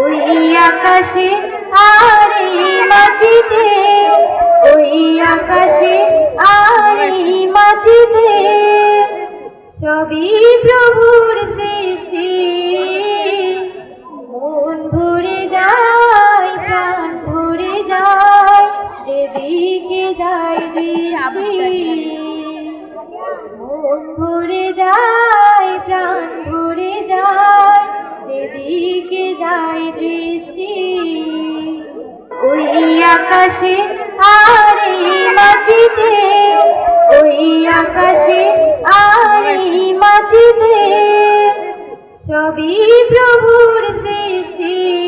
ওই আকাশে আর এই মাটিতে ওই আকাশে আর এই মাটিতে। সবই প্রভুর সৃষ্টি। মন ভরে যায় প্রাণ ভরে যায় যেদিকে যায় দৃষ্টি। মন ভরে যায় আকাশে আর এই মাটিতে ওই আকাশে আর এই মাটিতে। সবই প্রভুর সৃষ্টি।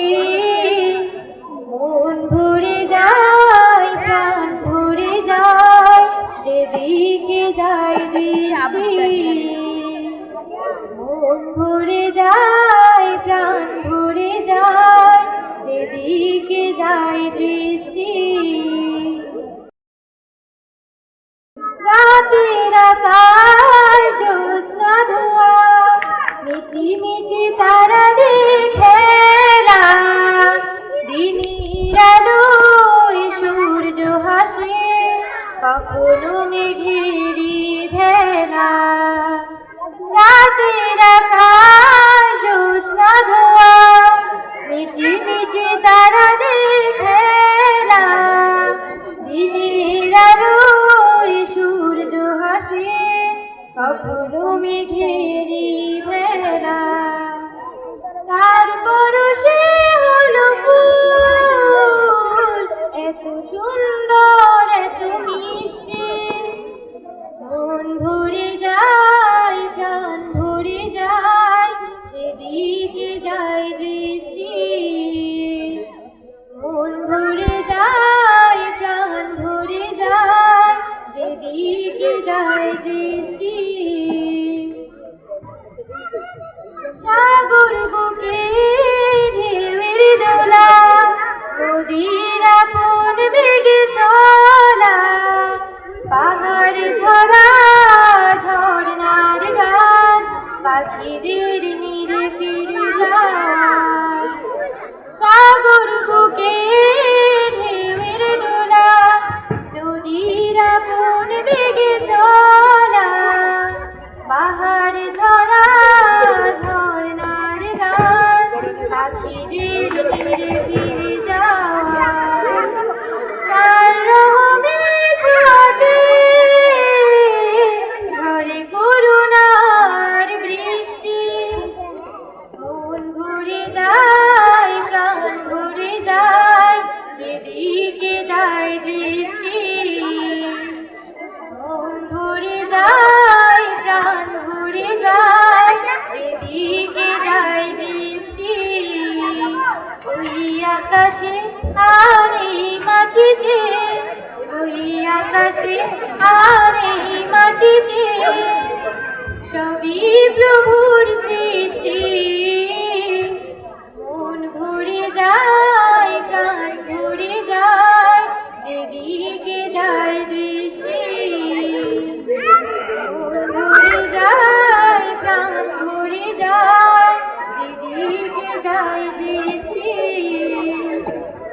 মিটি দেখে না দিনের আলোয় সূর্য হাসে কখনো মেঘেরি ভেলা। তারপর সে இது যেদিকে যায় দৃষ্টি মন যায়, প্রাণ ভরে যায় যেদিকে যায় দৃষ্টি ওই আকাশে আর এই মাটিতে, ওই আকাশে আর এই মাটিতে, সবই প্রভুর সৃষ্টি।